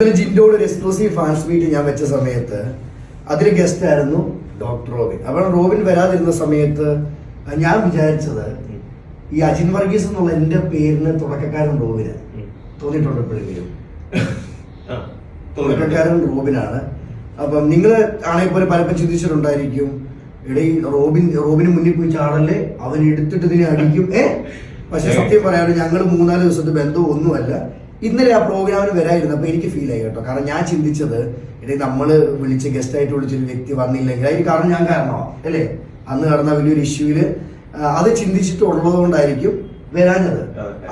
ഒരു ജിൻഡോട് ഒരു exclusive fans meet ഞാൻ വെച്ച സമയത്ത് അതിൽ ഗസ്റ്റ് ആയിരുന്നു ഡോക്ടർ റോബിൻ. അപ്പോൾ റോബിൻ വരാതിരുന്ന സമയത്ത് ഞാൻ വിചാരിച്ചത് ഈ അജിൻ വർഗീസ് എന്നുള്ള എന്റെ പേരിന് തുടക്കക്കാരൻ റോബിന്. തോന്നിയിട്ടുണ്ട് എപ്പോഴെങ്കിലും. തുടക്കക്കാരൻ റോബിനാണ്. അപ്പം നിങ്ങൾ ആണെങ്കിൽ പോലെ പലപ്പം ചിന്തിച്ചിട്ടുണ്ടായിരിക്കും എടീ റോബിൻ റോബിന് മുന്നിൽ പോയി ചാടല്ലേ? അവൻ എടുത്തിട്ട് ഇതിനെ അടിക്കും. ഏ? പക്ഷെ സത്യം പറയാണ്ട് ഞങ്ങൾ മൂന്നാൽ ദിവസത്തെ ബന്ധം ഒന്നുമല്ല. ഇന്നലെ ആ പ്രോഗ്രാമിന് വരായിരുന്നപ്പോൾ എനിക്ക് ഫീൽ ആയി കേട്ടോ. കാരണം ഞാൻ ചിന്തിച്ചത് എടീ നമ്മൾ വിളിച്ച് ഗസ്റ്റ് ആയിട്ട് വിളിച്ചൊരു വ്യക്തി വന്നില്ലെങ്കിൽ അതിന് കാരണം ഞാൻ കാരണമാണ് അല്ലേ? അന്ന് നടന്ന വലിയൊരു ഇഷ്യൂവിൽ അത് ചിന്തിച്ചിട്ടുള്ളത് കൊണ്ടായിരിക്കും വരാഞ്ഞത്.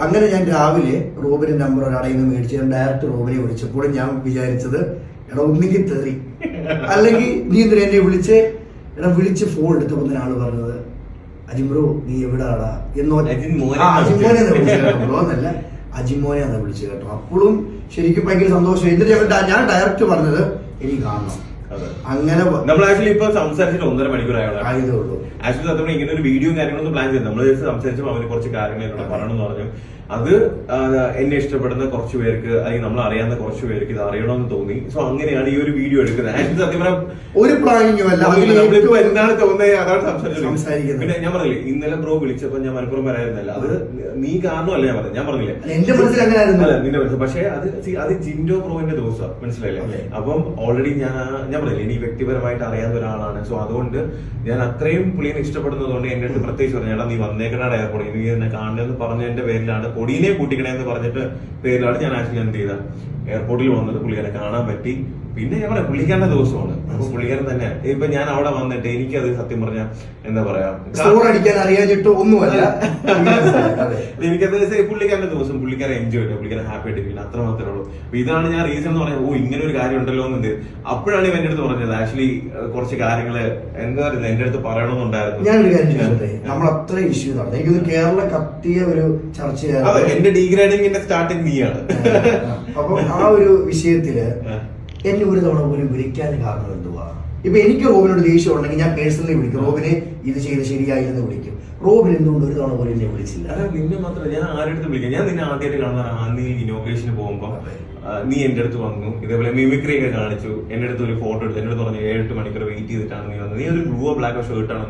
അങ്ങനെ ഞാൻ രാവിലെ റോബിന്റെ നമ്പർ ഒരാളെ നിന്ന് മേടിച്ച് ഞാൻ ഡയറക്റ്റ് റോബിനെ വിളിച്ചപ്പോൾ ഞാൻ വിചാരിച്ചത് എടാ ഒന്നുകിൽ തെറി. അല്ലെങ്കിൽ നീ ഇന്നലെ എന്നെ വിളിച്ച്? എടാ വിളിച്ച് ഫോൺ എടുത്തപ്പോൾ ഒരാൾ പറഞ്ഞത് അജിമ്രോ നീ എവിടാടാ? എന്നോ അജിമോനെ എന്നല്ല അജിമോനെ എന്നാ വിളിച്ചത് കേട്ടോ. അപ്പോഴും ശരിക്കും ഭയങ്കര സന്തോഷം. എന്നിട്ട് ഞാൻ ഞാൻ ഡയറക്റ്റ് പറഞ്ഞത് എനിക്ക് കാണണം. അങ്ങനെ നമ്മൾ ആക്ച്വലി ഇപ്പൊ സംസാരിച്ചിട്ട് ഒന്നര മണിക്കൂർ ആയതുള്ളൂ ആക്ച്വലി സത്യം ഇങ്ങനെ ഒരു വീഡിയോ കാര്യങ്ങളൊന്നും പ്ലാൻ ചെയ്തു നമ്മൾ സംസാരിച്ചപ്പോൾ അവന് കുറച്ച് കാര്യങ്ങളൊക്കെ പറയണമെന്ന് പറഞ്ഞു. അത് എന്നെ ഇഷ്ടപ്പെടുന്ന കുറച്ച് പേർക്ക് അല്ലെങ്കിൽ നമ്മൾ അറിയാവുന്ന കുറച്ച് പേർക്ക് ഇത് അറിയണമെന്ന് തോന്നി. സോ അങ്ങനെയാണ് ഈ ഒരു വീഡിയോ എടുക്കുന്നത്. സത്യം പറഞ്ഞാൽ ഒരു നമ്മളിപ്പോ എന്താണ് തോന്നുന്നത് അതാണ് സംസാരിച്ചത്. പിന്നെ ഞാൻ പറഞ്ഞില്ലേ ഇന്നലെ ബ്രോ വിളിച്ചപ്പോ ഞാൻ മലപ്പുറം പറയായിരുന്നല്ല അത് നീ കാരണമല്ല ഞാൻ പറഞ്ഞു ഞാൻ പറഞ്ഞില്ലേ? എന്റെ അല്ല, നിന്റെ മനസ്സിൽ. പക്ഷേ അത് അത് ജിൻഡോ ബ്രോവിന്റെ ദിവസം മനസ്സിലായില്ലേ. അപ്പം ഓൾറെഡി ഞാൻ ഞാൻ പറഞ്ഞില്ലേ എനിക്ക് വ്യക്തിപരമായിട്ട് അറിയാവുന്ന ഒരാളാണ്. സോ അതുകൊണ്ട് ഞാൻ അത്രയും പുള്ളിയെ ഇഷ്ടപ്പെടുന്നതുകൊണ്ട് എന്റെ അടുത്ത് പ്രത്യേകിച്ച് പറഞ്ഞു ചേട്ടാ നീ വന്നേക്കണ എയർപോർട്ട് നീ എന്നെ കാണണമെന്ന് പറഞ്ഞതിന്റെ പേരിലാണ് പൊടിയെ കൂട്ടിക്കണേ എന്ന് പറഞ്ഞിട്ട് പേരിലാണ് ഞാൻ ആക്ച്വലി എന്ത് ചെയ്ത എയർപോർട്ടിൽ വന്നത് പുള്ളിക്കാരെ കാണാൻ പറ്റി. പിന്നെ ഞങ്ങളെ പുള്ളിക്കാരന്റെ ദിവസമാണ്. അപ്പൊ പുള്ളിക്കാരൻ തന്നെ ഇപ്പൊ ഞാൻ അവിടെ വന്നിട്ട് എനിക്കത് സത്യം പറഞ്ഞ എന്താ പറയാ സ്കോർ അടിക്കാൻ അറിയാഞ്ഞിട്ട് ഒന്നുമല്ല. എനിക്കത് പുള്ളിക്കാരന്റെ ദിവസം പുള്ളിക്കാരൻ എൻജോയ് ചെയ്യാം പുള്ളിക്കാരൻ ഹാപ്പി ആയിട്ട് ഫീൽ അത്ര മാത്രമേ ഉള്ളൂ. ഇതാണ് ഞാൻ റീസൺ എന്ന് പറഞ്ഞത്. ഓ ഇങ്ങനെ ഒരു കാര്യം ഉണ്ടല്ലോ എന്നുണ്ട്. അപ്പോഴാണ് ഇവ എന്റെ അടുത്ത് പറഞ്ഞത്. ആക്ച്വലി കുറച്ച് കാര്യങ്ങൾ എന്താ പറയുന്നത്? എന്റെ അടുത്ത് പറയണമെന്നുണ്ടായിരുന്നു. ഞാനൊരു കാര്യം ചോദിച്ചോട്ടെ നമ്മൾ അത്ര ഇഷ്യൂ നടന്നു കേരള കത്തിയ ഒരു ചർച്ചയാണ് എന്റെ ഡീഗ്രേഡിങ്ങിന്റെ സ്റ്റാർട്ടിങ് നീയാണ് അപ്പൊ ആ ഒരു വിഷയത്തിൽ. എന്നെ ഒരു തവണ പോലും വിളിക്കാൻ കാരണം എന്തുവാ? ഇപ്പൊ എനിക്ക് റോബിനോട് ദേഷ്യം ഉണ്ടെങ്കിൽ ഞാൻ പേഴ്സണലി വിളിക്കും. റോബിനെ ഇത് ചെയ്ത് ശരിയായില്ലെന്ന് വിളിക്കും. റോബിൻ എന്തുകൊണ്ട് ഒരു തവണ പോലും എന്നെ വിളിച്ചില്ല? അല്ല നിന്നെ മാത്രമല്ല. ഞാൻ ആരുടെ അടുത്ത് വിളിക്കാം? ഞാൻ നിന്നെ ആദ്യമായിട്ട് കാണുന്ന ഇനോഗ്രേഷന് പോകുമ്പോ അതെ. നീ എന്റെ അടുത്ത് വന്നു. ഇതേപോലെ മിമിക്രി ഒക്കെ കാണിച്ചു. എന്റെ അടുത്ത് ഒരു ഫോട്ടോ എടുത്തു. എന്നോട് അടുത്ത് പറഞ്ഞു ഏഴെട്ട് മണിക്കൂർ വെയിറ്റ് ചെയ്തിട്ടാണ് നീ വന്നത്. നീ ഒരു ബ്ലൂ ബ്ലാക്ക് ഷർട്ട് ആണ്.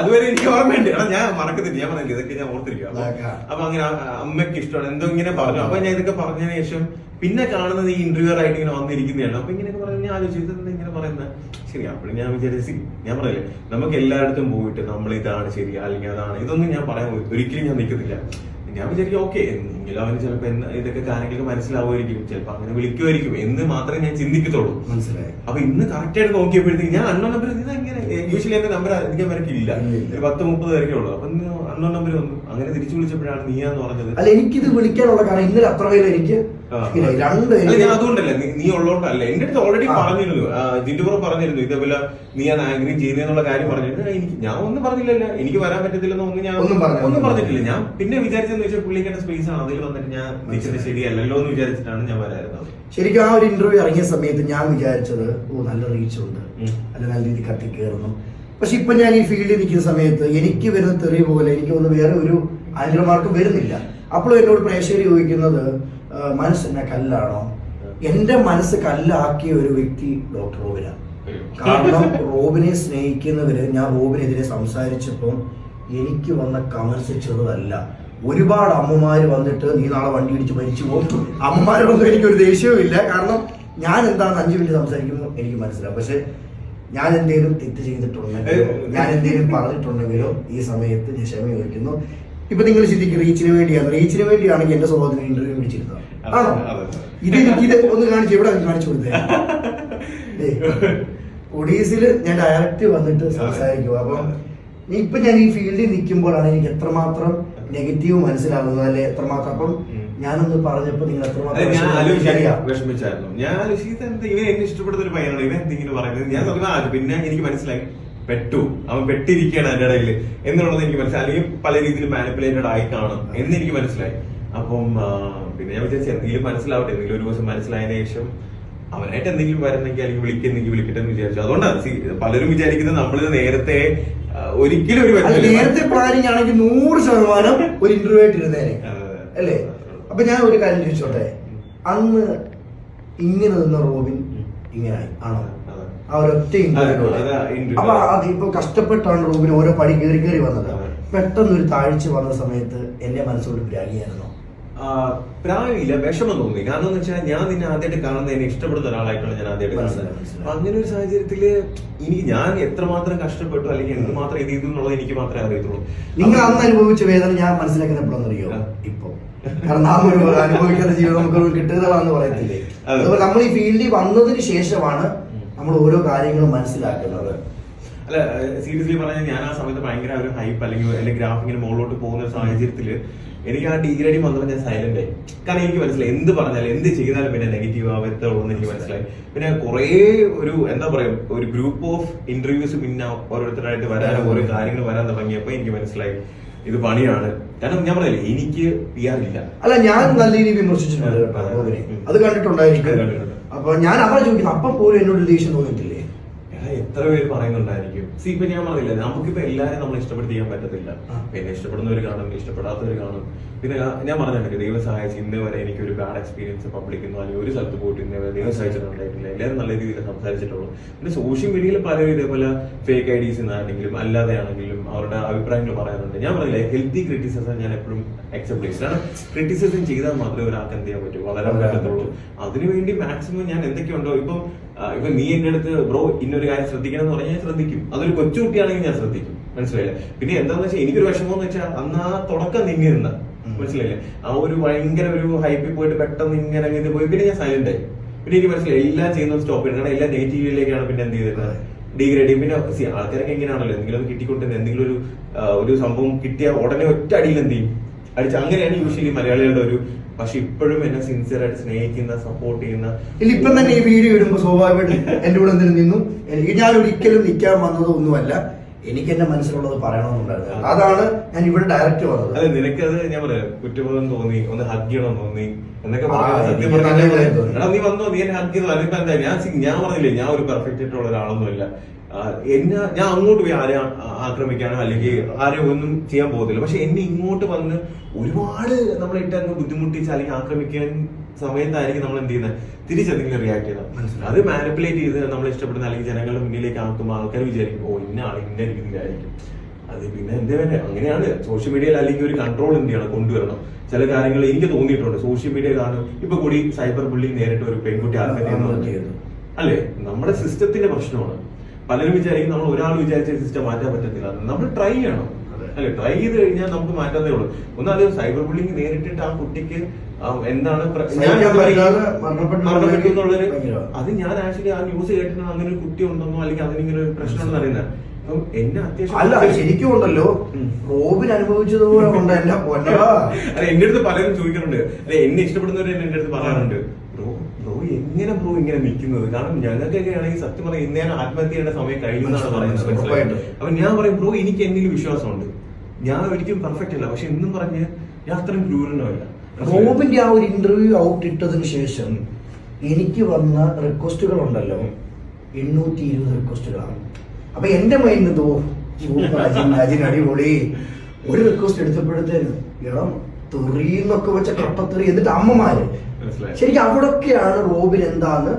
അതുവരെ എനിക്ക് ഓർമ്മയുണ്ട്. എടാ ഞാൻ മറക്കത്തില്ല. ഞാൻ പറഞ്ഞില്ല ഇതൊക്കെ ഞാൻ ഓർത്തിരിക്കാം. അപ്പൊ അങ്ങനെ അമ്മയ്ക്ക് ഇഷ്ടമാണ്. എന്തോ ഇങ്ങനെ പറഞ്ഞു. അപ്പൊ ഞാൻ ഇതൊക്കെ പറഞ്ഞതിന് ശേഷം പിന്നെ കാണുന്നത് ഈ ഇന്റർവ്യൂ ആയിട്ട് ഇങ്ങനെ വന്നിരിക്കുന്നതാണ്. അപ്പൊ ഇങ്ങനെയൊക്കെ പറയുന്നത് ഞാൻ ആലോചിച്ചു ഇതെന്താ ഇങ്ങനെ പറയുന്നത്. ശരി അപ്പോഴും ഞാൻ വിചാരിച്ചു "See, ഞാൻ പറയില്ലേ നമുക്ക് എല്ലായിടത്തും പോയിട്ട് നമ്മൾ ഇതാണ് ശരി അല്ലെങ്കിൽ അതാണ്. ഇതൊന്നും ഞാൻ പറയാൻ ഒരിക്കലും ഞാൻ നിൽക്കത്തില്ല. ഞാൻ വിചാരിക്കും ഓക്കെ എന്നെങ്കിലും അവന് ചിലപ്പോ എന്ന് ഇതൊക്കെ കാര്യങ്ങളൊക്കെ മനസ്സിലാവുമായിരിക്കും. ചിലപ്പോ അങ്ങനെ വിളിക്കുമായിരിക്കും. എന്ന് മാത്രമേ ഞാൻ ചിന്തിക്കത്തുള്ളൂ. മനസ്സിലായി. അപ്പൊ ഇന്ന് കറക്റ്റ് ആയിട്ട് നോക്കിയപ്പോഴത്തേക്ക് ഞാൻ അണ്ണോ നമ്പർ അങ്ങനെ യൂഷ്വലി എന്റെ നമ്പർ അധികം വരക്കില്ല. ഒരു പത്ത് മുപ്പത് വരക്കേ ഉള്ളൂ. അപ്പൊ അണ്ണോ നമ്പർ വന്നു. അങ്ങനെ തിരിച്ചു വിളിച്ചപ്പോഴാണ് നീയാന്ന് പറഞ്ഞത്. അല്ല എനിക്കിത് വിളിക്കാനുള്ള കാരണം ഇന്നലെ അത്ര എനിക്ക് രണ്ട് അല്ല, ഞാൻ അതുകൊണ്ടല്ലേ നീ- ഉള്ളോട്ടല്ല എന്റെ അടുത്ത് ഓൾറെഡി ആ. പറഞ്ഞിരുന്നു. ജിന്റുപുറം പറഞ്ഞിരുന്നു. ഇതേപോലെ നീ ആ ആങ്കറിങ് ചെയ്യുന്നുള്ള കാര്യം പറഞ്ഞിരുന്നു. എനിക്ക് ഞാൻ ഒന്നും പറഞ്ഞില്ലല്ലോ. എനിക്ക് വരാൻ പറ്റത്തില്ലെന്ന് ഒന്നും ഞാൻ ഒന്നും പറഞ്ഞില്ല. ഒന്നും പറഞ്ഞിട്ടില്ല. ഞാൻ പിന്നെ വിചാരിച്ചെന്ന് വെച്ചാൽ പുള്ളിക്കാരുടെ സ്പേസ് ആണ്. അതിൽ വന്നിട്ട് ഞാൻ നിൽക്കുന്നത് ശരിയല്ലല്ലോ എന്ന് വിചാരിച്ചിട്ടാണ് ഞാൻ വരായിരുന്നത് ശരിക്കും ആ ഒരു ഇന്റർവ്യൂ ഇറങ്ങിയ സമയത്ത് ഞാൻ വിചാരിച്ചത് ഓ നല്ല റീച്ച് ഉണ്ട്. ഉം. അല്ല നല്ല രീതി കത്തി കയറുന്നു പക്ഷെ ഇപ്പൊ ഞാൻ ഈ ഫീൽഡിൽ നിൽക്കുന്ന സമയത്ത് എനിക്ക് വരുന്ന തെറി പോലെ എനിക്ക് ഒന്ന് വേറെ ഒരു ആൻഡർമാർക്ക് വരുന്നില്ല. അപ്പോൾ എന്നോട് പ്രേക്ഷകർ ചോദിക്കുന്നത് മനസ്സ് എന്നെ കല്ലാണോ? എന്റെ മനസ്സ് കല്ലാക്കിയ ഒരു വ്യക്തി ഡോക്ടർ റോബിനാണ് കാരണം റോബിനെ സ്നേഹിക്കുന്നവര് ഞാൻ റോബിനെതിരെ സംസാരിച്ചപ്പോൾ എനിക്ക് വന്ന കമൻസ് ചെറുതല്ല. ഒരുപാട് അമ്മമാര് വന്നിട്ട് നീ നാളെ വണ്ടി ഇടിച്ച് മരിച്ചു പോകും അമ്മമാരോടൊന്നും എനിക്കൊരു ദേഷ്യവും ഇല്ല. കാരണം ഞാൻ എന്താണെന്ന് അഞ്ചു മിനിറ്റ് സംസാരിക്കുമ്പോൾ എനിക്ക് മനസ്സിലാവും. പക്ഷെ ഞാൻ എന്തെങ്കിലും തെറ്റ് ചെയ്തിട്ടുണ്ടെങ്കിലോ ഞാൻ എന്തെങ്കിലും പറഞ്ഞിട്ടുണ്ടെങ്കിലോ ഈ സമയത്ത് ഞാൻ ക്ഷമ ചോദിക്കുന്നു ഇപ്പൊ നിങ്ങൾ ചിന്തിക്കും റീച്ചിന് വേണ്ടിയാണ്. റീച്ചിന് വേണ്ടിയാണെങ്കിൽ എന്റെ സ്വഭാവത്തിന് ഇന്റർവ്യൂ പിടിച്ചിരുന്നത്. ആണോ. ഇത് ഇത് ഒന്ന് കാണിച്ചു എവിടെ കാണിച്ചു കൊടുത്തേ? ഒഡീസിൽ ഞാൻ ഡയറക്റ്റ് വന്നിട്ട് സംസാരിക്കും അപ്പം ഇപ്പൊ ഞാൻ ഈ ഫീൽഡിൽ നിൽക്കുമ്പോഴാണ് എനിക്ക് എത്രമാത്രം നെഗറ്റീവ് മനസ്സിലാകുന്നത് അല്ലെ? എത്രമാത്രം? അപ്പം. ഞാനൊന്ന് പറഞ്ഞപ്പോ നിങ്ങൾ എത്രമാത്രം ഞാൻ. വിഷമിച്ചായിരുന്നു. ഇവൻ എന്നെ ഇഷ്ടപ്പെടുന്ന ഒരു പയ്യനാണ്. ഇവൻ എന്തെങ്കിലും പറയുന്നത്? ഞാൻ പിന്നെ എനിക്ക് മനസ്സിലായി. പെട്ടു അവൻ പെട്ടിരിക്കുകയാണ് അതിന്റെ ഇടയിൽ എന്നുള്ളത് എനിക്ക് മനസ്സിലായി. അല്ലെങ്കിൽ പല രീതിയിൽ മാനിപ്പുലേറ്റഡ് ആയി കാണും എന്ന് എനിക്ക് മനസ്സിലായി. അപ്പം പിന്നെ ഞാൻ വിചാരിച്ചു എന്തെങ്കിലും മനസ്സിലാവട്ടെ. എന്തെങ്കിലും ഒരു ദിവസം മനസ്സിലായതിനു ശേഷം അവനായിട്ട് എന്തെങ്കിലും വരുന്നെങ്കിൽ അല്ലെങ്കിൽ വിളിക്കുന്നെങ്കിൽ വിളിക്കട്ടെ എന്ന് വിചാരിച്ചു. അതുകൊണ്ടാണ് പലരും വിചാരിക്കുന്നത് നമ്മളിത് നേരത്തെ ഒരിക്കലും ഒരു. നേരത്തെ പ്ലാനിങ് ആണെങ്കിൽ നൂറ് ശതമാനം ഒരു ഇന്റർവ്യൂ ആയിട്ട് ഇരുന്നേനെ. അല്ലേ? അപ്പൊ ഞാൻ ഒരു കാര്യം ചോദിച്ചോട്ടെ? അന്ന് ഇങ്ങനെ നിന്ന റോബിൻ ഇങ്ങനെ ആണോ. ആ ഒരൊറ്റ അപ്പൊ അതിപ്പോ കഷ്ടപ്പെട്ടാണ് റൂമിന് ഓരോ പടി കയറി കയറി വന്നത്. പെട്ടെന്ന് ഒരു താഴ്ച വന്ന സമയത്ത് എന്റെ മനസ്സോട് ബ്രാഗിയായിരുന്നോ ആ, പ്രായമില്ല വിഷമം തോന്നി. കാരണം എന്ന് വെച്ചാൽ ഞാൻ നിന്നെ ആദ്യമായിട്ട് കാണുന്ന എന്നെ ഇഷ്ടപ്പെടുന്ന ഒരാളായിട്ടാണ് ഞാൻ ആദ്യമായിട്ട് കാണുന്നത്. അങ്ങനെ ഒരു സാഹചര്യത്തിൽ ഇനി ഞാൻ എത്രമാത്രം കഷ്ടപ്പെട്ടു അല്ലെങ്കിൽ എന്തുമാത്രം ഇത് ചെയ്തു എന്നുള്ളത് എനിക്ക് മാത്രമേ അറിയത്തുള്ളൂ. നിങ്ങൾ അന്ന് അനുഭവിച്ച വേദന ഞാൻ മനസ്സിലാക്കുന്ന എപ്പോഴെന്നറിയോ. ഇപ്പൊ. കാരണം നാം ഒരു അനുഭവിക്കുന്ന ജീവിതം നമുക്ക് കിട്ടുന്നതാണെന്ന് പറയത്തില്ലേ. അതുപോലെ നമ്മൾ ഈ ഫീൽഡിൽ വന്നതിന് ശേഷമാണ് നമ്മൾ ഓരോ കാര്യങ്ങളും മനസ്സിലാക്കുന്നത്. അല്ല സീരിയസ്ലി പറഞ്ഞാൽ ഞാൻ ആ സമയത്ത് ഭയങ്കര ഒരു ഹൈപ്പ് അല്ലെങ്കിൽ അല്ലെങ്കിൽ ഗ്രാഫിങ്ങിന് മുകളിലോട്ട് പോകുന്ന ഒരു സാഹചര്യത്തിൽ എനിക്ക് ആ ഡിഗ്രേഡി വന്നപ്പോൾ ഞാൻ സൈലന്റ് ആയി. കാരണം എനിക്ക് മനസ്സിലായി എന്ത് പറഞ്ഞാലും എന്ത് ചെയ്താലും പിന്നെ നെഗറ്റീവ് ആവത്തുള്ളൂ എന്ന് എനിക്ക് മനസ്സിലായി. പിന്നെ കുറേ ഒരു എന്താ പറയാ ഒരു ഗ്രൂപ്പ് ഓഫ് ഇന്റർവ്യൂസ് പിന്നെ ഓരോരുത്തരായിട്ട് വരാനും ഓരോ കാര്യങ്ങൾ വരാൻ തുടങ്ങിയപ്പോൾ എനിക്ക് മനസ്സിലായി ഇത് പണിയാണ്. കാരണം ഞാൻ പറഞ്ഞില്ലേ എനിക്ക് പി ആർ ഇല്ല. അല്ല ഞാൻ നല്ല രീതിയിൽ വിമർശിച്ചിട്ടുണ്ട്. അത് കണ്ടിട്ടുണ്ടായിരിക്കും. അപ്പൊ ഞാൻ അവരെ ചോദിക്കുന്നത് അപ്പം പോലും എന്നോട് ദേഷ്യം തോന്നിയിട്ടില്ലേ. എത്ര പേര് പറയുന്നുണ്ടായിരിക്കും? സി ഇപ്പൊ ഞാൻ പറഞ്ഞില്ല നമുക്കിപ്പോ എല്ലാരും നമ്മൾ ഇഷ്ടപ്പെടുത്തിക്കാൻ പറ്റത്തില്ല. പിന്നെ ഇഷ്ടപ്പെടുന്നവർ കാണും ഇഷ്ടപ്പെടാത്തവർ കാണും. പിന്നെ ഞാൻ- പറഞ്ഞിട്ട് പറഞ്ഞിട്ടുണ്ട് ദൈവം സഹായിച്ച് ഇന്നേ വരെ എനിക്ക് ഒരു ബാഡ് എക്സ്പീരിയൻസ് പബ്ലിക്കുന്നു അല്ലെങ്കിൽ ഒരു സ്ഥലത്ത് പോയിട്ട് ഇന്നേ വരെ ദൈവം സഹായിച്ചിട്ടുണ്ടായിട്ടില്ല എല്ലാവരും നല്ല രീതിയിൽ സംസാരിച്ചിട്ടുള്ളൂ. പിന്നെ സോഷ്യൽ മീഡിയയിൽ പലരും ഇതേപോലെ ഫേക്ക് ഐ ഡീസ് ആണെങ്കിലും അല്ലാതെ ആണെങ്കിലും അവരുടെ അഭിപ്രായങ്ങൾ പറയാറുണ്ട്. ഞാൻ പറഞ്ഞില്ല ഹെൽത്തി ക്രിറ്റിസിസം ഞാൻ എപ്പോഴും അക്സെപ്റ്റ് ചെയ്യും. കാരണം ക്രിറ്റിസിസം ചെയ്താൽ മാത്രമേ ഒരാൾക്ക് എന്ത് ചെയ്യാൻ പറ്റൂ? വളരാൻ പറ്റത്തുള്ളൂ അതിനുവേണ്ടി മാക്സിമം ഞാൻ എന്തൊക്കെയുണ്ടോ? ഇപ്പം ഇപ്പൊ നീ എന്റെ അടുത്ത് ബ്രോ ഇന്നൊരു കാര്യം ശ്രദ്ധിക്കണം എന്ന് പറഞ്ഞാൽ ഞാൻ ശ്രദ്ധിക്കും. അതൊരു കൊച്ചുകുട്ടിയാണെങ്കിൽ ഞാൻ ശ്രദ്ധിക്കും. മനസ്സിലായില്ലേ? പിന്നെ എന്താന്ന് വെച്ചാൽ എനിക്കൊരു വിഷമം എന്ന് വെച്ചാൽ അന്ന് ആ തുടക്കം നീങ്ങി നിന്ന. മനസ്സിലായില്ലേ? ആ ഒരു ഭയങ്കര ഒരു ഹൈപ്പിൽ പോയിട്ട് പെട്ടെന്ന് ഇങ്ങനെ ഇത് പോയി. പിന്നെ ഞാൻ സൈലന്റ് ആയി. പിന്നെ എനിക്ക് മനസ്സിലായി എല്ലാം ചെയ്യുന്നത് സ്റ്റോപ്പ് ചെയ്യണം. കാരണം എല്ലാം നെഗറ്റീവിലേക്കാണ് പിന്നെ എന്ത് ചെയ്തത് അതെ. ഡിഗ്രേഡ് പിന്നെ ആൾക്കാരൊക്കെ എങ്ങനെയാണല്ലോ എന്തെങ്കിലും കിട്ടിക്കൊണ്ടിരുന്ന എന്തെങ്കിലും ഒരു ഒരു സംഭവം കിട്ടിയ ഉടനെ ഒറ്റ അടിയിൽ എന്ത് ചെയ്യും? അടിച്ച് അങ്ങനെയാണ് യൂഷ്വലി മലയാളികളുടെ ഒരു പക്ഷെ ഇപ്പോഴും എന്നെ സിൻസിയർ ആയിട്ട് സ്നേഹിക്കുന്ന സപ്പോർട്ട് ചെയ്യുന്ന ഇല്ല ഇപ്പം തന്നെ ഈ വീഡിയോ ഇടുമ്പോൾ സ്വാഭാവികമായിട്ട് എന്റെ കൂടെ എന്തിനും നിന്നു. എനിക്ക് ഞാൻ ഒരിക്കലും നിൽക്കാൻ വന്നതൊന്നുമല്ല എനിക്ക് എന്റെ മനസ്സിലുള്ളത് പറയണമെന്നുണ്ടായിരുന്നു. അതാണ് ഞാൻ ഇവിടെ ഡയറക്റ്റ് വന്നത്. അതെ നിനക്കത് ഞാൻ പറയാം. കുറ്റബോധം തോന്നി ഒന്ന് ഹഗ് ചെയ്യണം തോന്നി എന്നൊക്കെ നീ വന്നോ? നീ എന്നെ ഹഗ് ചെയ്തു? അതിപ്പോ എന്താ? ഞാൻ ഞാൻ പറഞ്ഞില്ലേ ഞാൻ ഒരു പെർഫെക്റ്റ് ആയിട്ടുള്ള ഒരാളൊന്നുമില്ല. എന്നെ ഞാൻ അങ്ങോട്ട് പോയി ആരെ ആക്രമിക്കാനോ അല്ലെങ്കിൽ ആരെ ഒന്നും ചെയ്യാൻ പോകത്തില്ല. പക്ഷെ എന്നെ ഇങ്ങോട്ട് വന്ന് ഒരുപാട് നമ്മളിട്ട് അങ്ങ് ബുദ്ധിമുട്ടിച്ച് അല്ലെങ്കിൽ ആക്രമിക്കാൻ സമയത്തായിരിക്കും നമ്മൾ എന്ത് ചെയ്യുന്നത്? തിരിച്ചെന്തെങ്കിലും റിയാക്ട് ചെയ്താൽ മനസ്സിലായി. അത് മാനിപ്പുലേറ്റ് ചെയ്ത് നമ്മൾ ഇഷ്ടപ്പെടുന്ന അല്ലെങ്കിൽ ജനങ്ങളുടെ മുന്നിലേക്ക് ആക്കുമ്പോൾ ആൾക്കാർ വിചാരിക്കും ഓ ഇന്ന ആൾ ഇന്ന രീതിയിലായിരിക്കും അത് പിന്നെ എന്താ വേണ്ട അങ്ങനെയാണ്. സോഷ്യൽ മീഡിയയിൽ അല്ലെങ്കിൽ ഒരു കൺട്രോൾ എന്ത് ചെയ്യണം? കൊണ്ടുവരണം. ചില കാര്യങ്ങൾ എനിക്ക് തോന്നിയിട്ടുണ്ട്. സോഷ്യൽ മീഡിയയിലാണ് ഇപ്പൊ കൂടി സൈബർ ബുള്ളിങ് നേരിട്ട് ഒരു പെൺകുട്ടി ആത്മഹത്യ അല്ലേ? നമ്മുടെ സിസ്റ്റത്തിന്റെ പ്രശ്നമാണ്. പലരും വിചാരിക്കും നമ്മൾ ഒരാൾ വിചാരിച്ച സിസ്റ്റം മാറ്റാൻ പറ്റത്തില്ല. നമ്മൾ ട്രൈ ചെയ്യണം. അല്ലെ? ട്രൈ ചെയ്ത് കഴിഞ്ഞാൽ നമുക്ക് മാറ്റാതേ ഉള്ളൂ. ഒന്നാലും സൈബർ ബുള്ളിങ് നേരിട്ടിട്ട് ആ കുട്ടിക്ക് എന്താണ്. അത് ഞാൻ ആക്ച്വലി ആ ന്യൂസ് കേട്ടിട്ട് അങ്ങനെ ഒരു കുട്ടി ഉണ്ടെന്നോ അല്ലെങ്കിൽ അതിനിങ്ങനെ ഒരു പ്രശ്നം അറിയുന്നത് എന്നെ അല്ല അത്യാവശ്യം ശരിക്കും ഉണ്ടല്ലോ. റോബിൻ അനുഭവിച്ചതുപോലെ ഉണ്ട് എന്റെ അടുത്ത് പലരും ചോദിക്കുന്നുണ്ട് അല്ലെ എന്നെ ഇഷ്ടപ്പെടുന്നവരെ എന്റെ അടുത്ത് പറയാറുണ്ട്. എങ്ങനെ ബ്രോ ഇങ്ങനെ നിൽക്കുന്നത്? കാരണം ഞങ്ങൾക്കൊക്കെ ആണെങ്കിൽ സത്യം പറഞ്ഞാൽ ഇന്നേരം ആത്മഹത്യയുടെ സമയം കഴിഞ്ഞു എന്നാണ് പറയുന്നത്? അപ്പൊ ഞാൻ പറയും ബ്രോ എനിക്ക് എന്നിൽ വിശ്വാസമുണ്ട്. ഞാൻ ഒരിക്കലും പെർഫെക്റ്റ് അല്ല. പക്ഷെ എന്നും പറഞ്ഞ് ഞാൻ അത്രയും ക്രൂരനല്ല. റോബിന്റെ ആ ഒരു ഇന്റർവ്യൂ ഔട്ട് ഇട്ടതിന് ശേഷം എനിക്ക് വന്ന റിക്വസ്റ്റുകൾ ഉണ്ടല്ലോ എണ്ണൂറ്റി ഇരുപത് റിക്വസ്റ്റുകളാണ് അപ്പൊ എന്റെ മൈൻഡ് തോ അടിപൊളി. ഒരു റിക്വസ്റ്റ് എടുത്തപ്പോഴത്തേന് ഇളം തെറിന്നൊക്കെ വെച്ച കപ്പത്തെറി എന്നിട്ട് അമ്മമാര്. ശരിക്കും അവിടൊക്കെയാണ് റോബിൻ എന്താന്ന്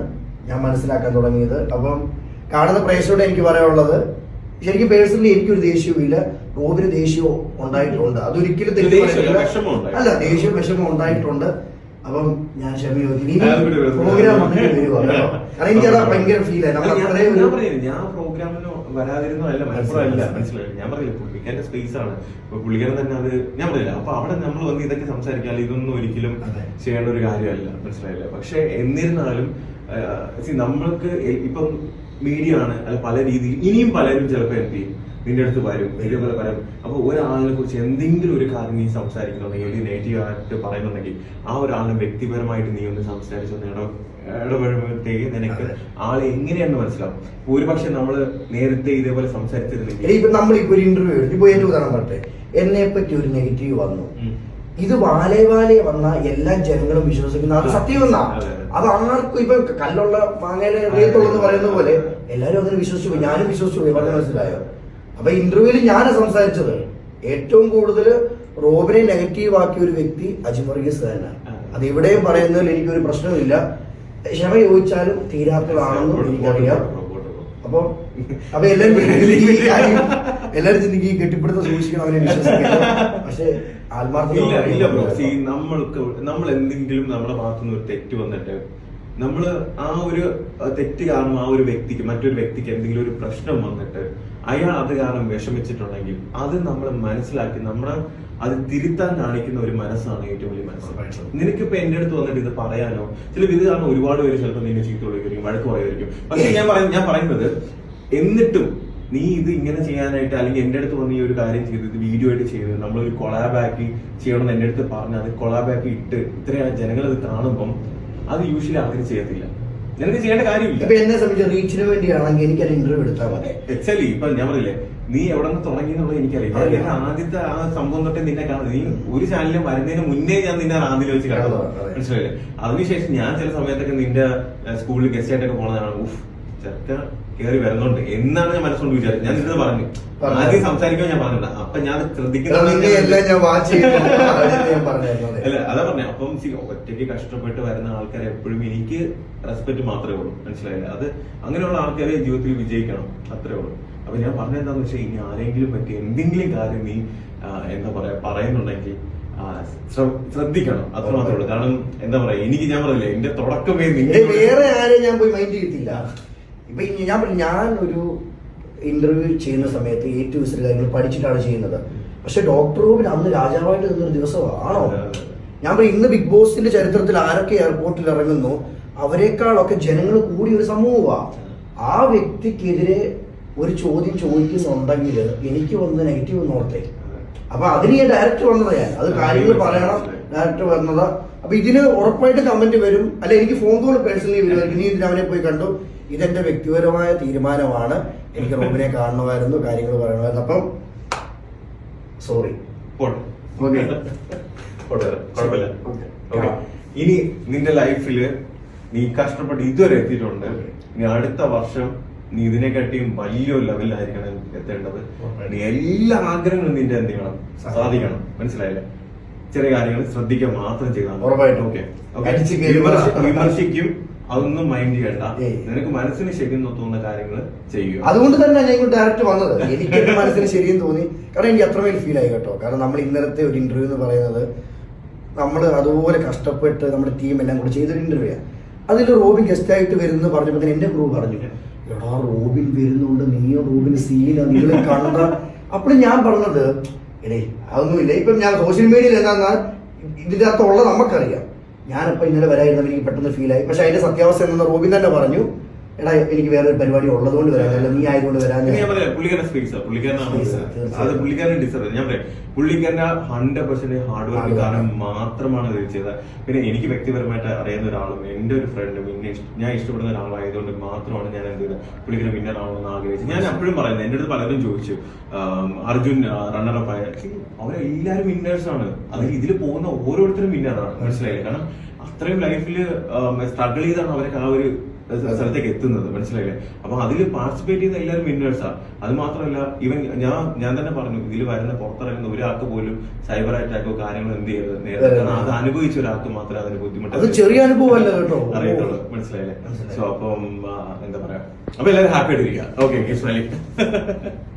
ഞാൻ മനസ്സിലാക്കാൻ തുടങ്ങിയത്. അപ്പം കാണുന്ന പ്രേക്ഷകരോട് എനിക്ക് പറയാനുള്ളത് ശരിക്കും പേഴ്സണലി എനിക്കൊരു ദേഷ്യവും ഇല്ല റോബിന് ദേഷ്യവും ഉണ്ടായിട്ടുണ്ട്. അതൊരിക്കലും തെറ്റ്. അല്ല ദേഷ്യവും വിഷമം ഉണ്ടായിട്ടുണ്ട്. അപ്പം ഞാൻ ക്ഷമ ചോദിക്കും ഇനി അത് വിട്, വിട്, വിട്. പ്രോഗ്രാം വന്നിട്ട് വരുവാ കാരണം എനിക്ക് അതാ ഭയങ്കര ഫീൽ ഞാൻ- പ്രോഗ്രാമിന് വരാതിരുന്നതല്ല മനസ്സിലായില്ല മനസ്സിലായില്ല ഞാൻ പറയില്ല പുള്ളിക്കാരുടെ സ്പേസ് ആണ്. ഇപ്പൊ പുള്ളിക്കാരൻ തന്നെ അത് ഞാൻ പറയില്ല അപ്പൊ അവിടെ നമ്മൾ വന്ന് ഇതൊക്കെ സംസാരിക്കാൻ ഇതൊന്നും ഒരിക്കലും ചെയ്യേണ്ട ഒരു കാര്യമല്ല മനസ്സിലായില്ല? പക്ഷെ എന്നിരുന്നാലും നമ്മൾക്ക് ഇപ്പം മീഡിയ ആണ് അല്ല പല രീതിയിൽ ഇനിയും പലരും ചിലപ്പോൾ എന്ത് ചെയ്യും? നിന്റെ അടുത്ത് വരും ഇതേപോലെ വരും. അപ്പൊ ഒരാളിനെ കുറിച്ച് എന്തെങ്കിലും ഒരു കാര്യം നീ സംസാരിക്കുന്നുണ്ടെങ്കിൽ ഒരു നെഗറ്റീവ് ആയിട്ട് പറയുന്നുണ്ടെങ്കിൽ ആ ഒരാളിനെ വ്യക്തിപരമായിട്ട് നീ ഒന്ന് സംസാരിച്ചൊന്ന് ഇട ഇടപെടുമ്പോഴത്തേക്ക് നിനക്ക് ആൾ ആളെ എങ്ങനെയാണെന്ന് മനസ്സിലാവും. ഭൂരിപക്ഷം നമ്മൾ നേരത്തെ ഇതേപോലെ സംസാരിച്ചിരുന്നെങ്കിൽ ഇപ്പൊ നമ്മളിപ്പോ ഒരു ഇന്റർവ്യൂ ഇപ്പൊ ഉദാഹരണം പറട്ടെ എന്നെ പറ്റി ഒരു നെഗറ്റീവ് വന്നു. ഇത് വാലേ വാലേ വന്ന എല്ലാ ജനങ്ങളും വിശ്വസിക്കുന്ന. അത് സത്യം എന്നാ അതെ. ആർക്കും ഇപ്പൊ കല്ലുള്ള മാങ്ങയിലെ പറയുന്ന പോലെ എല്ലാരും അങ്ങനെ വിശ്വസിച്ചു പോയി. ഞാനും വിശ്വസിച്ചു പോയി. പറഞ്ഞ മനസ്സിലായോ? അപ്പൊ ഇന്റർവ്യൂവിൽ ഞാൻ സംസാരിച്ചത്. ഏറ്റവും കൂടുതൽ റോബിനെ നെഗറ്റീവ് ആക്കിയ ഒരു വ്യക്തി അജിമർഗീസ് തന്നെ. അതെ. എവിടെയും പറയുന്നതിൽ എനിക്കൊരു പ്രശ്നമില്ല ക്ഷമ ചോദിച്ചാലും തീരാത്തതാണെന്നും എനിക്കറിയാം. അപ്പൊ അപ്പൊ എല്ലാവരും എല്ലാവരും ചിന്തിക്കും ഈ കെട്ടിപ്പിടുത്തം സൂക്ഷിക്കണം അവരെ വിശ്വസിക്കണം. പക്ഷെ നമ്മൾക്ക് നമ്മൾ എന്തെങ്കിലും നമ്മുടെ ഭാഗത്തുനിന്ന് ഒരു തെറ്റ് വന്നിട്ട് നമ്മൾ ആ ഒരു തെറ്റ് കാരണം ആ ഒരു വ്യക്തിക്ക് മറ്റൊരു വ്യക്തിക്ക് എന്തെങ്കിലും ഒരു പ്രശ്നം വന്നിട്ട് അയാൾ അത് കാരണം വിഷമിച്ചിട്ടുണ്ടെങ്കിൽ അത് നമ്മൾ മനസ്സിലാക്കി നമ്മളെ അത് തിരുത്താൻ കാണിക്കുന്ന ഒരു മനസ്സാണ് ഏറ്റവും വലിയ മനസ്സ്. നിനക്കിപ്പോ എന്റെ അടുത്ത് വന്നിട്ട് ഇത് പറയാനോ? ചില ഇത് കാരണം ഒരുപാട് പേര് ചിലപ്പോൾ നിന്നെ ചീത്ത വിളിക്കും വഴക്ക് പറയുമായിരിക്കും. പക്ഷെ ഞാൻ പറയും ഞാൻ പറയുന്നത് എന്നിട്ടും നീ ഇത് ഇങ്ങനെ ചെയ്യാനായിട്ട് അല്ലെങ്കിൽ എന്റെ അടുത്ത് വന്ന് ഈ ഒരു കാര്യം ചെയ്ത് ഇത് വീഡിയോ ആയിട്ട് ചെയ്ത് നമ്മളൊരു കൊളാബാക്കി ചെയ്യണമെന്ന് എന്റെ അടുത്ത് പറഞ്ഞ് അത് കൊളാബാക്കി ഇട്ട് ഇത്രയും ജനങ്ങൾ അത് കാണുമ്പം അത് യൂഷ്വലി ആർക്കും ചെയ്യത്തില്ല. നിനക്ക് ചെയ്യേണ്ട കാര്യമില്ല. ഇപ്പൊ എന്നെ സംബന്ധിച്ച് റീച്ചിന് വേണ്ടിയാണെങ്കിൽ എനിക്ക് ഒരു ഇന്റർവ്യൂ എടുത്താൽ മതി. എക്സലി ഇപ്പൊ ഞാൻ പറയില്ലേ നീ എവിടെ നിന്ന് തുടങ്ങി എന്നുള്ളത് എനിക്കറിയാം എന്റെ ഞാൻ ആദ്യത്തെ ആ സംഭവം തൊട്ടേ നിന്നെ കാണുന്നത് നീ ഒരു ചാനലിലും വരുന്നതിന് മുന്നേ ഞാൻ നിന്നെ റാന്നിൽ വെച്ച് അതെ, അതെ. മനസ്സിലായില്ലേ? അതിനുശേഷം ഞാൻ ചില സമയത്തൊക്കെ നിന്റെ സ്കൂളിൽ ഗസ്റ്റ് ആയിട്ടൊക്കെ പോണതാണ്. ഉഫ് ചെറുക്ക കയറി വരുന്നുണ്ട്. എന്നാണ് ഞാൻ മനസ്സുകൊണ്ട് വിചാരിച്ചത്. ഞാൻ ഇന്നത് പറഞ്ഞു. ആദ്യം സംസാരിക്കുമ്പോൾ ഞാൻ പറഞ്ഞില്ല. അപ്പൊ ഞാൻ ശ്രദ്ധിക്കുന്നത് അല്ല അതാ പറഞ്ഞ. അപ്പം ഒറ്റയ്ക്ക് കഷ്ടപ്പെട്ട് വരുന്ന ആൾക്കാരെ എപ്പോഴും എനിക്ക് റെസ്പെക്ട് മാത്രമേ ഉള്ളൂ. മനസ്സിലായില്ല? അത് അങ്ങനെയുള്ള ആൾക്കാരെ ജീവിതത്തിൽ വിജയിക്കണം. അത്രേ ഉള്ളൂ. അപ്പൊ ഞാൻ പറഞ്ഞ എന്താന്ന് വെച്ചാൽ ഇനി ആരെങ്കിലും പറ്റി എന്തെങ്കിലും കാര്യം നീ എന്താ പറയാ പറയുന്നുണ്ടെങ്കിൽ ശ്രദ്ധിക്കണം. അത്ര മാത്രമേ ഉള്ളൂ. കാരണം എന്താ പറയാ എനിക്ക് ഞാൻ പറയില്ലേ എന്റെ തുടക്കമേ നിന്റെ വേറെ ആരെയും ഞാൻ പോയി മൈൻഡ് ചെയ്യത്തില്ല. ഇപ്പൊ ഞാൻ പറഞ്ഞു ഞാൻ ഒരു ഇന്റർവ്യൂ ചെയ്യുന്ന സമയത്ത് എ ടു വിസിൽ കാര്യങ്ങൾ പഠിച്ചിട്ടാണ് ചെയ്യുന്നത്. പക്ഷെ ഡോക്ടർ റൂമിൽ അന്ന് രാജാവായിട്ട് നിന്നൊരു ദിവസമാണോ. ഞാൻ പറയും ഇന്ന് ബിഗ് ബോസിന്റെ ചരിത്രത്തിൽ ആരൊക്കെ എയർപോർട്ടിൽ ഇറങ്ങുന്നു അവരെക്കാളൊക്കെ ജനങ്ങൾ കൂടി ഒരു സമൂഹമാണ് ആ വ്യക്തിക്കെതിരെ ഒരു ചോദ്യം ചോദിക്കുന്നുണ്ടെങ്കിൽ എനിക്ക് വന്ന് നെഗറ്റീവ് നോർത്തേ അപ്പൊ അതിന് ഞാൻ ഡയറക്റ്റ് വന്നത് ഞാൻ. അത് കാര്യങ്ങൾ പറയണം ഡയറക്റ്റ് വന്നതാ. അപ്പൊ ഇതിന് ഉറപ്പായിട്ട് കമന്റ് വരും. അല്ലെ എനിക്ക് ഫോൺ കോൾ പേഴ്സണലി വരുമായിരിക്കും. നീ ഇതിന് അവനെ പോയി കണ്ടു. ഇതെന്റെ വ്യക്തിപരമായ തീരുമാനമാണ്. എനിക്ക് റോബിനെ കാണണമായിരുന്നു കാര്യങ്ങൾ പറയണമായിരുന്നു. അപ്പം സോറി കുഴപ്പമില്ല. ഇനി നിന്റെ ലൈഫിൽ നീ കഷ്ടപ്പെട്ട് ഇതുവരെ എത്തിയിട്ടുണ്ട്. നീ അടുത്ത വർഷം നീ ഇതിനെക്കാട്ടിയും വലിയൊരു ലെവലിലായിരിക്കണം എത്തേണ്ടത്. നീ എല്ലാ ആഗ്രഹങ്ങളും നിന്റെ എന്ത് ചെയ്യണം സാധിക്കണം. മനസ്സിലായില്ലേ? ചെറിയ കാര്യങ്ങൾ ശ്രദ്ധിക്കുക മാത്രം ചെയ്യണം. വിമർശിക്കും. അതൊന്നും മൈൻഡ് ചെയ്യണ്ട. നിനക്ക് മനസ്സിന് ശരിയെന്ന് തോന്നുന്ന കാര്യങ്ങൾ ചെയ്യുക. അതുകൊണ്ട് തന്നെ ഞാൻ ഇങ്ങോട്ട് ഡയറക്റ്റ് വന്നത്. എനിക്ക് എന്റെ മനസ്സിന് ശരിയെന്ന് തോന്നി. കാരണം എനിക്ക് അത്രമേൽ ഫീൽ ആയി കേട്ടോ. കാരണം നമ്മൾ ഇന്നലത്തെ ഒരു ഇന്റർവ്യൂ എന്ന് പറയുന്നത് നമ്മൾ അതുപോലെ കഷ്ടപ്പെട്ട് നമ്മുടെ ടീം എല്ലാം കൂടെ ചെയ്തൊരു ഇന്റർവ്യൂ ആണ് അതിൽ റോബിൻ ഗസ്റ്റ് ആയിട്ട് വരുന്നു പറഞ്ഞപ്പോൾ എന്റെ ക്രൂ പറഞ്ഞു. എടാ റോബിൻ വരുന്നുണ്ട്. നീയോ റോബിൻ സീന നിങ്ങൾ കണ്ട അപ്പോഴും ഞാൻ പറഞ്ഞത് എടേ അതൊന്നുമില്ല. ഇപ്പം ഞാൻ സോഷ്യൽ മീഡിയയിൽ എന്താ ഇതിന്റെ അകത്തുള്ള നമുക്കറിയാം. ഞാനിപ്പോ ഇന്നലെ വരായിരുന്നവർ എനിക്ക് പെട്ടെന്ന് ഫീലായി പക്ഷെ അതിന്റെ സത്യാവസ്ഥ എന്തെന്ന് റോബിൻ തന്നെ പറഞ്ഞു. എടാ എനിക്ക് വേറെ ഒരു പരിപാടി ഉള്ളതുകൊണ്ട് വരാനല്ല നീ ആയതുകൊണ്ട് വരാൻ ഞാൻ പറയാം പുള്ളിക്കാരൻ പുള്ളിക്കാരനാണ് അത് പുള്ളിക്കാരൻ ഡിസർവ് ഞാൻ പറയാം പുള്ളിക്കാരന്റെ ഹൺഡ്രഡ് പെർസെന്റ് ഹാർഡ് വർക്ക് കാരണം മാത്രമാണ് ഇത് ചെയ്തത്. പിന്നെ എനിക്ക് വ്യക്തിപരമായിട്ട് അറിയുന്ന ഒരാളും എന്റെ ഒരു ഫ്രണ്ടും എന്നെ ഞാൻ ഇഷ്ടപ്പെടുന്ന ഒരാളായതുകൊണ്ട് മാത്രമാണ് ഞാൻ എന്ത് ചെയ്തത്. പുള്ളിക്കാരൻ വിന്നർ ആവണമെന്ന് ആഗ്രഹിച്ചത്. ഞാൻ അപ്പോഴും പറയുന്നത് എന്റെ അടുത്ത് പലരും ചോദിച്ചു അർജുൻ അർജുൻ റണ്ണറപ്പ് ആയ അവരെല്ലാരും വിന്നേഴ്സ് ആണ്. അതിൽ ഇതിൽ പോകുന്ന ഓരോരുത്തരും വിന്നറാണ് മനസ്സിലായില്ലേ? കാരണം അത്രയും ലൈഫിൽ സ്ട്രഗിൾ ചെയ്താണ് അവരൊക്കെ ആ ഒരു സ്ഥലത്തേക്ക് എത്തുന്നത്. മനസ്സിലായില്ലേ? അപ്പൊ അതിൽ പാർട്ടിസിപ്പേറ്റ് ചെയ്യുന്ന എല്ലാവരും വിന്നേഴ്സാണ് അത് മാത്രമല്ല ഇവൻ ഞാൻ ഞാൻ തന്നെ പറഞ്ഞു ഇതിൽ വരുന്ന പുറത്തിറങ്ങുന്ന ഒരാൾക്ക് പോലും സൈബർ അറ്റാക്കോ കാര്യങ്ങളോ എന്ത് ചെയ്യരുത് നേരത്തെ അത് അനുഭവിച്ച ഒരാൾക്ക് മാത്രമേ അതിന് ബുദ്ധിമുട്ട് അത് ചെറിയ അനുഭവമല്ല കേട്ടോ. അറിയത്തുള്ളൂ. മനസ്സിലായില്ലേ? സോ അപ്പം എന്താ പറയാ? അപ്പൊ എല്ലാവരും ഹാപ്പി ആയിട്ടിരിക്കുക. ഓക്കെ